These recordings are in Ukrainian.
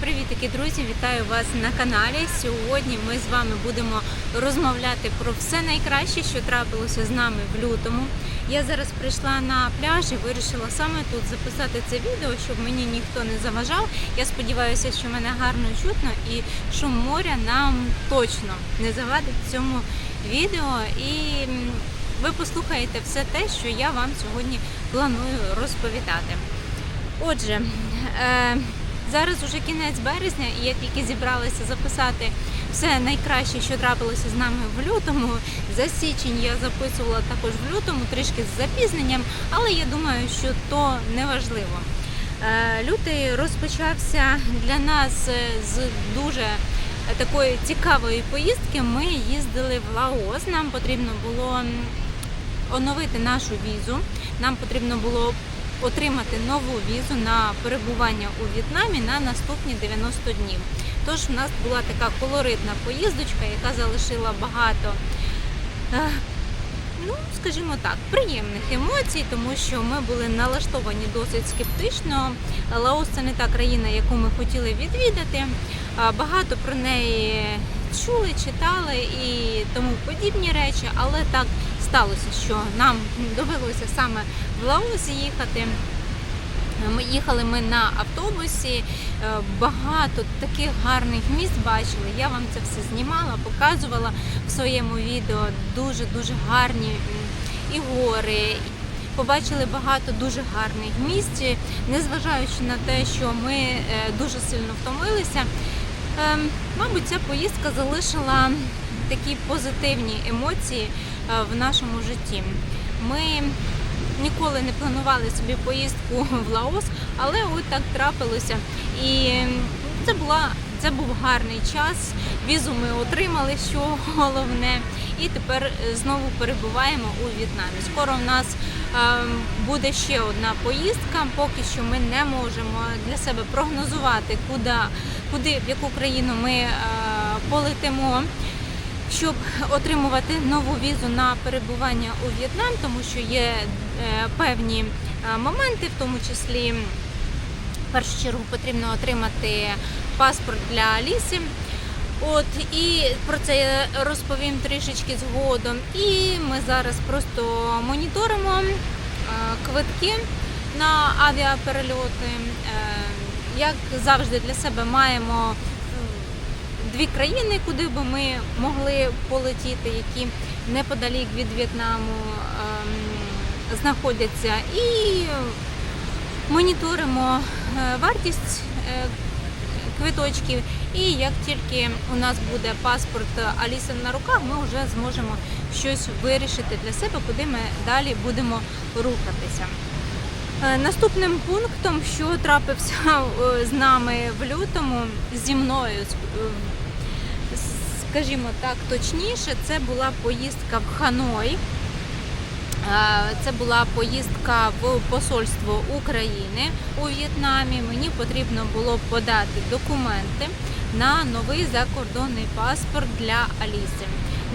Привітики, друзі! Вітаю вас на каналі. Сьогодні ми з вами будемо розмовляти про все найкраще, що трапилося з нами в лютому. Я зараз прийшла на пляж і вирішила саме тут записати це відео, щоб мені ніхто не заважав. Я сподіваюся, що мене гарно чутно і шум моря нам точно не завадить цьому відео. І ви послухаєте все те, що я вам сьогодні планую розповідати. Отже, е, зараз уже кінець березня, і я тільки зібралася записати все найкраще, що трапилося з нами в лютому. За січень я записувала також в лютому, трішки з запізненням, але я думаю, що то не важливо. Е, Лютий розпочався для нас е, з дуже такої цікавої поїздки. Ми їздили в Лаос. Нам потрібно було оновити нашу візу. Нам потрібно було отримати нову візу на перебування у В'єтнамі на наступні 90 днів. Тож в нас була така колоритна поїздочка, яка залишила багато. е, Ну, скажімо так, приємних емоцій, тому що ми були налаштовані досить скептично. Лаос це не та країна, яку ми хотіли відвідати. Багато про неї чули, читали і тому подібні речі, але так сталося, що нам довелося саме в Лаос їхати. Ми їхали ми на автобусі, е, багато таких гарних місць бачили. Я вам це все знімала, показувала в своєму відео. Дуже дуже гарні і гори. Побачили багато дуже гарних місць, незважаючи на те, що ми е, дуже сильно втомилися. Ем, Мабуть, ця поїздка залишила такі позитивні емоції е, в нашому житті. Ми ніколи не планували собі поїздку в Лаос, але от так трапилося. І це була це був гарний час. Візу ми отримали, що головне, і тепер е, знову перебуваємо у В'єтнамі. Скоро в нас ем, буде ще одна поїздка. Поки що ми не можемо для себе прогнозувати, куди, куди в яку країну ми е, полетимо щоб отримувати нову візу на перебування у В'єтнам, тому що є е, певні е, моменти, в тому числі в першу чергу потрібно отримати паспорт для Аліси. От і про це я розповім трішечки згодом. І ми зараз просто моніторимо е, квитки на авіаперельоти. Як завжди для себе маємо дві країни, куди би ми могли полетіти, які неподалік від В'єтнаму ем, знаходяться, і моніторимо е, вартість е, квиточків. І як тільки у нас буде паспорт Аліси на руках, ми вже зможемо щось вирішити для себе, куди ми далі будемо рухатися. Е, Наступним пунктом, що трапився з нами в лютому, зі мною, скажімо так, точніше, це була поїздка в Ханой. Е, Це була поїздка в посольство України у В'єтнамі. Мені потрібно було подати документи на новий закордонний паспорт для Аліси.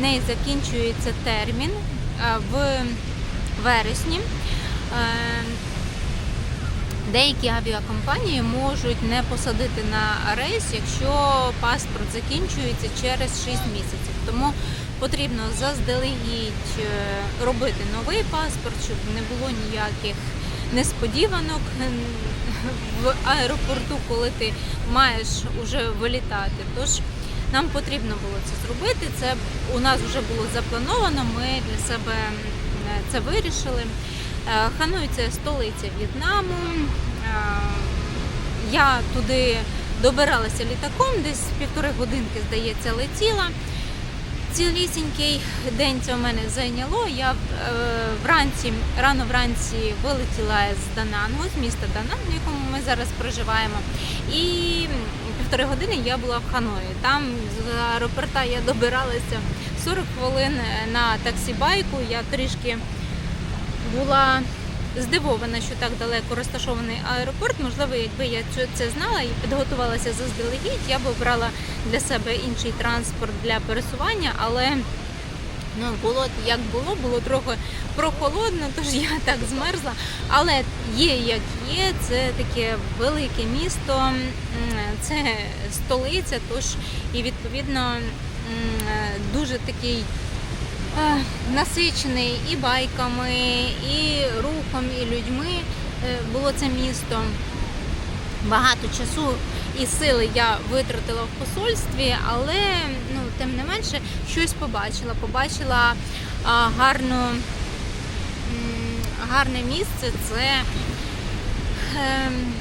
Неї закінчується термін е, в вересні. Деякі авіакомпанії можуть не посадити на рейс, якщо паспорт закінчується через 6 місяців. Тому потрібно заздалегідь е, робити новий паспорт, щоб не було ніяких несподіванок в аеропорту, коли ти маєш уже вилітати. Тож нам потрібно було це зробити. Це у нас вже було заплановано. Ми для себе це вирішили. Е, Ханой це столиця В'єтнаму. Е, Я туди добиралася літаком, десь півтори годинки, здається, летіла. Цілісінький день це у мене зайняло. Я е, вранці, рано вранці вилетіла з Данангу, з міста Дананг, в якому ми зараз проживаємо. І півтори години я була в Ханої. Там з аеропорта я добиралася 40 хвилин на таксі-байку. Я трішки була здивована, що так далеко розташований аеропорт. Можливо, якби я це знала і підготувалася заздалегідь, я б обрала для себе інший транспорт для пересування, але Ну, було як було, було трохи прохолодно, тож я так змерзла. Але є як є, це таке велике місто, це столиця, тож і відповідно дуже такий е, насичений і байками, і рухом, і людьми е, було це місто. Багато часу і сили я витратила в посольстві, але ну, тим не менше щось побачила. Побачила а, гарну, гарне місце це ем,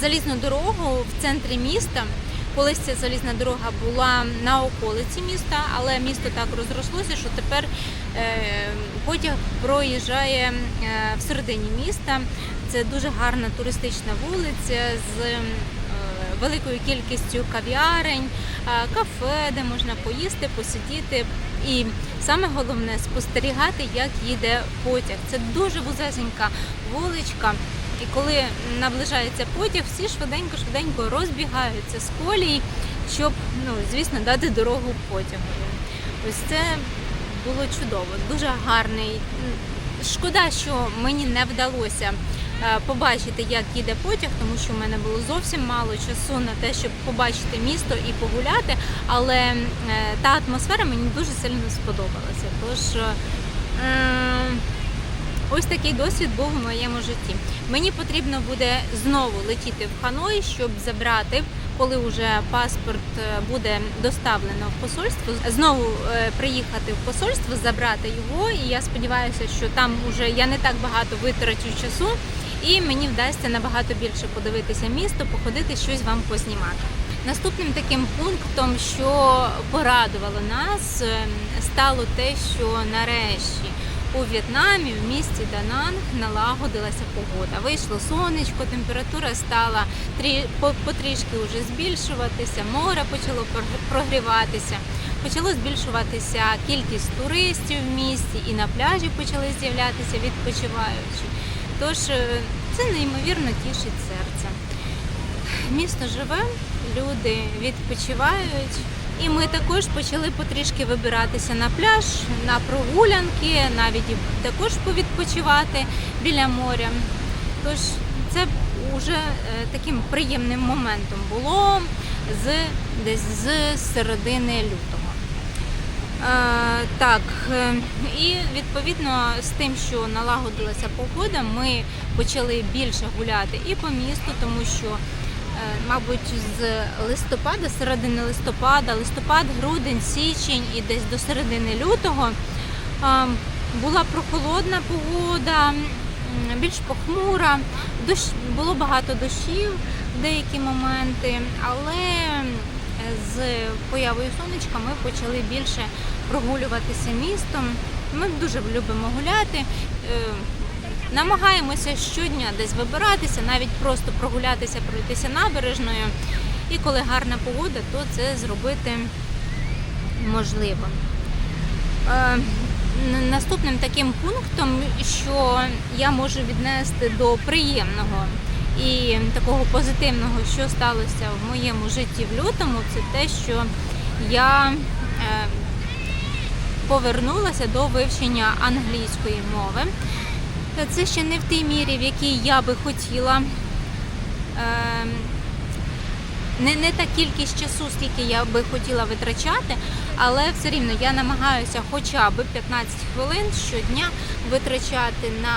залізну дорогу в центрі міста. Колись ця залізна дорога була на околиці міста, але місто так розрослося, що тепер е, потяг проїжджає е, всередині міста. Це дуже гарна туристична вулиця з е, великою кількістю кав'ярень, кафе, де можна поїсти, посидіти. І саме головне спостерігати, як їде потяг. Це дуже вузесенька вуличка. І коли наближається потяг, всі швиденько-швиденько розбігаються з колій, щоб, ну, звісно, дати дорогу потягу. Ось це було чудово, дуже гарний. Шкода, що мені не вдалося е, побачити, як їде потяг, тому що в мене було зовсім мало часу на те, щоб побачити місто і погуляти. Але е, та атмосфера мені дуже сильно сподобалася. Тож е, Ось такий досвід був у моєму житті. Мені потрібно буде знову летіти в Ханой, щоб забрати, коли вже паспорт е, буде доставлено в посольство. Знову е, приїхати в посольство, забрати його. І я сподіваюся, що там уже я не так багато витрачу часу, і мені вдасться набагато більше подивитися місто, походити, щось вам познімати. Наступним таким пунктом, що порадувало нас, е, стало те, що нарешті у В'єтнамі в місті Дананг налагодилася погода. Вийшло сонечко, температура стала трі... потрішки вже збільшуватися, море почало прогріватися, почало збільшуватися кількість туристів в місті, і на пляжі почали з'являтися відпочиваючі. Тож е, це неймовірно тішить серце. Місто живе, люди відпочивають. І ми також почали потрішки вибиратися на пляж, на прогулянки, навіть також повідпочивати біля моря. Тож це вже е, таким приємним моментом було з десь з середини лютого. Е, так, е, і відповідно з тим, що налагодилася погода, ми почали більше гуляти і по місту, тому що, мабуть, з листопада, середини листопада, листопад, грудень, січень і десь до середини лютого е, була прохолодна погода, більш похмура, дощ, було багато дощів в деякі моменти, але з появою сонечка ми почали більше прогулюватися містом. Ми дуже любимо гуляти. Намагаємося щодня десь вибиратися, навіть просто прогулятися, пройтися набережною. І коли гарна погода, то це зробити можливо. Е, Наступним таким пунктом, що я можу віднести до приємного і такого позитивного, що сталося в моєму житті в лютому, це те, що я е, повернулася до вивчення англійської мови. Це ще не в тій мірі, в якій я би хотіла. Е, не, не та кількість часу, скільки я би хотіла витрачати, але все рівно я намагаюся хоча б 15 хвилин щодня витрачати на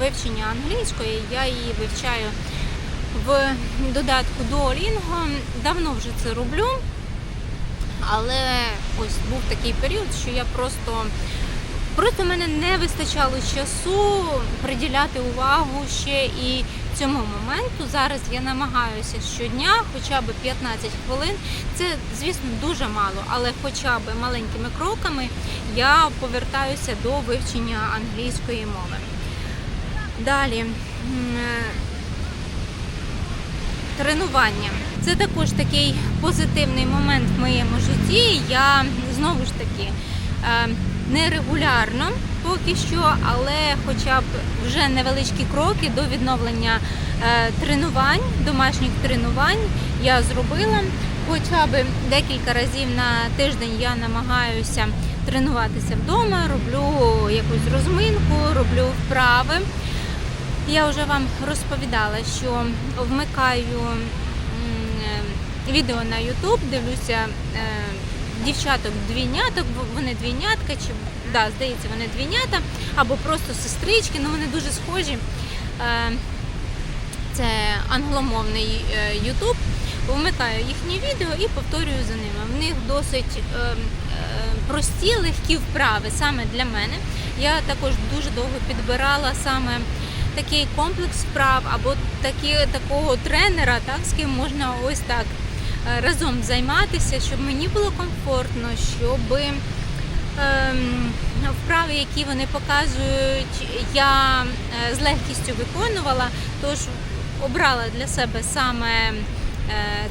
вивчення англійської. Я її вивчаю в додатку до Duolingo. Давно вже це роблю, але ось був такий період, що я просто Просто в мене не вистачало часу приділяти увагу ще і цьому моменту. Зараз я намагаюся щодня, хоча б 15 хвилин. Це, звісно, дуже мало, але хоча б маленькими кроками я повертаюся до вивчення англійської мови. Далі. е, Тренування. Це також такий позитивний момент в моєму житті. Я знову ж таки е, нерегулярно поки що, але хоча б вже невеличкі кроки до відновлення е, тренувань, домашніх тренувань я зробила. Хоча б декілька разів на тиждень я намагаюся тренуватися вдома, роблю якусь розминку, роблю вправи. Я вже вам розповідала, що вмикаю е, відео на YouTube, дивлюся е, дівчаток двійняток, вони двійнятка, чи да, здається, вони двійнята, або просто сестрички, ну вони дуже схожі. Е, Це англомовний е, YouTube. Вмикаю їхні відео і повторюю за ними. В них досить е, е, прості, легкі вправи саме для мене. Я також дуже довго підбирала саме такий комплекс вправ або такі, такого тренера, так, з ким можна ось так разом займатися, щоб мені було комфортно, щоб ем, вправи, які вони показують, я е, з легкістю виконувала. Тож обрала для себе саме е,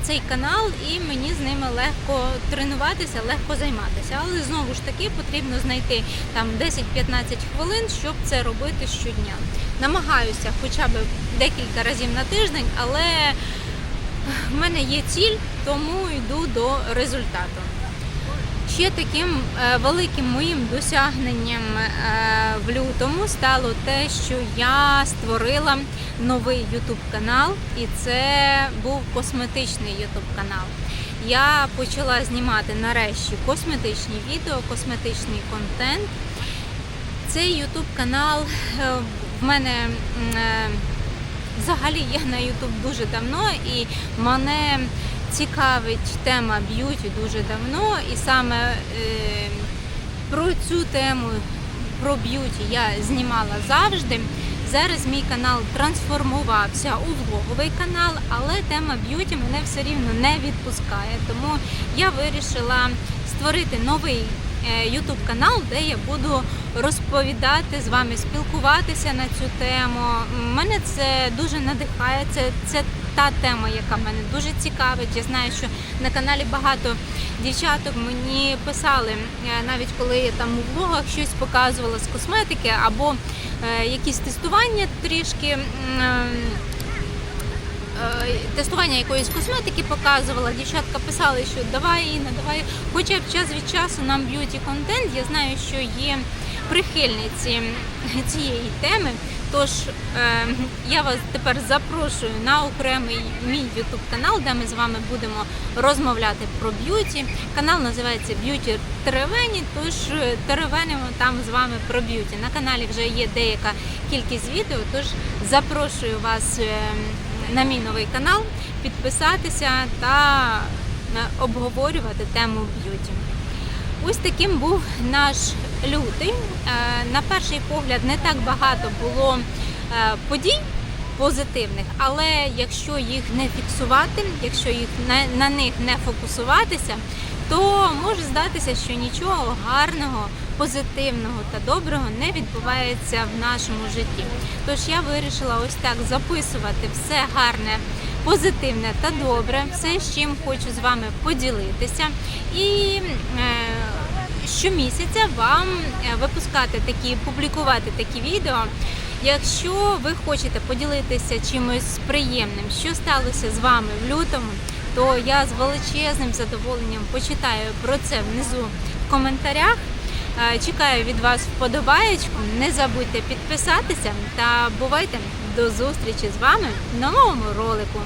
цей канал, і мені з ними легко тренуватися, легко займатися. Але знову ж таки потрібно знайти там 10-15 хвилин, щоб це робити щодня. Намагаюся хоча б декілька разів на тиждень, але в мене є ціль, тому йду до результату. Ще таким е, великим моїм досягненням е, в лютому стало те, що я створила новий YouTube канал, і це був косметичний YouTube канал. Я почала знімати нарешті косметичні відео, косметичний контент. Цей YouTube канал е, в мене взагалі є на YouTube дуже давно, і мене цікавить тема б'юті дуже давно. І саме е, про цю тему, про б'юті я знімала завжди. Зараз мій канал трансформувався у влоговий канал, але тема б'юті мене все рівно не відпускає. Тому я вирішила створити новий YouTube канал, де я буду розповідати з вами, спілкуватися на цю тему. Мене це дуже надихає. Це, це та тема, яка мене дуже цікавить. Я знаю, що на каналі багато дівчаток мені писали, е, навіть коли я там у влогах щось показувала з косметики або е, якісь тестування трішки. Е, Тестування якоїсь косметики показувала, дівчатка писали, що давай Інна, давай хоча б час від часу нам б'юті контент. Я знаю, що є прихильниці цієї теми. Тож е, я вас тепер запрошую на окремий мій YouTube канал, де ми з вами будемо розмовляти про б'юті. Канал називається Б'юті Теревені. Тож е, теревенимо там з вами про б'юті. На каналі вже є деяка кількість відео. Тож запрошую вас на мій новий канал підписатися та обговорювати тему б'юті. Ось таким був наш лютий. Е, На перший погляд не так багато було е, подій позитивних, але якщо їх не фіксувати, якщо їх на них не фокусуватися, то може здатися, що нічого гарного, позитивного та доброго не відбувається в нашому житті. Тож я вирішила ось так записувати все гарне, позитивне та добре, все, з чим хочу з вами поділитися. І е, щомісяця вам е, випускати такі, публікувати такі відео. Якщо ви хочете поділитися чимось приємним, що сталося з вами в лютому, то я з величезним задоволенням почитаю про це внизу в коментарях. Е, Чекаю від вас вподобаєчку. Не забудьте підписатися та бувайте до зустрічі з вами в новому ролику.